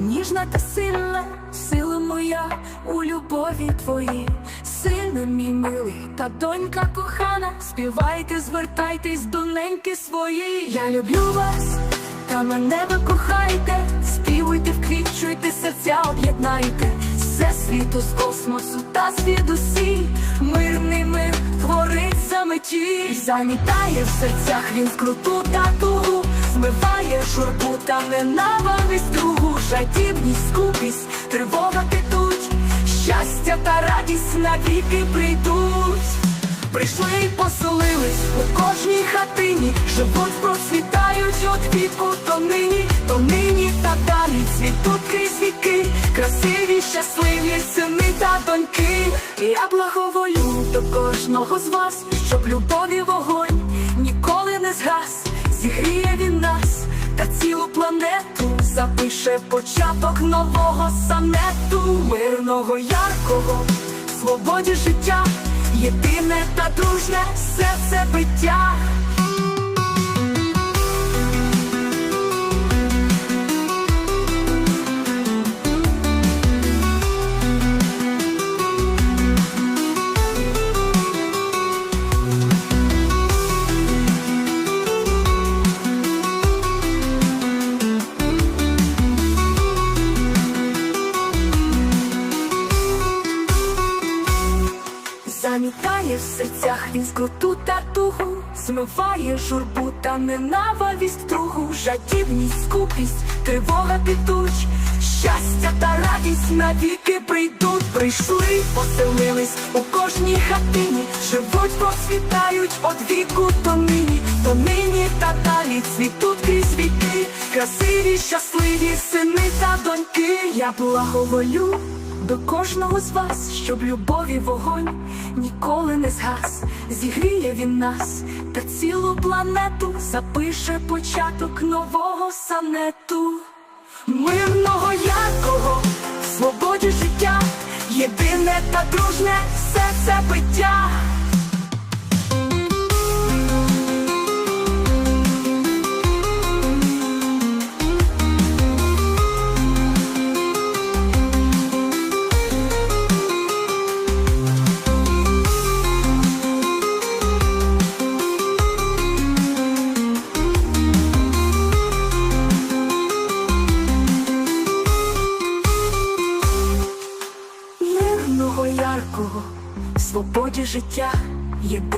ніжна та сильна, сила моя у любові твоїй, сильна мій милий та донька кохана, співайте, звертайтесь до неньки своєї. Я люблю вас, та мене ви кохайте, співуйте, вквічуйте, серця об'єднайте, все світу з космосу та звідусі, мирний мир творить за меті, замітає в серцях він скруту та змиває журбу та ненависть другу, жадібність, скупість, тривога підуть, щастя та радість навіки прийдуть. Прийшли і поселились у кожній хатині, живуть, процвітають от віку то нині, то нині та далі цвітуть крізь віки, красиві, щасливі сини та доньки. Я благоволю до кожного з вас, щоб любові вогонь планету запише початок нового санету, мирного, яркого, свободі життя. Єдине та дружне серце биття. Замітає в серцях він скруту та тугу, змиває журбу та ненависть другу, жадібність, скупість, тривога підуч, щастя та радість навіки прийдуть, прийшли, поселились у кожній хатині, живуть, процвітають от віку до нині, до нині та далі цвітуть крізь віки, красиві, щасливі сини та доньки, я благоволю до кожного з вас, щоб любові вогонь ніколи не згас, зігріє він нас та цілу планету запише початок нового санету, мирного яркого, в свободі життя, єдине та дружне все це биття. Мирного в свободі життя єдине.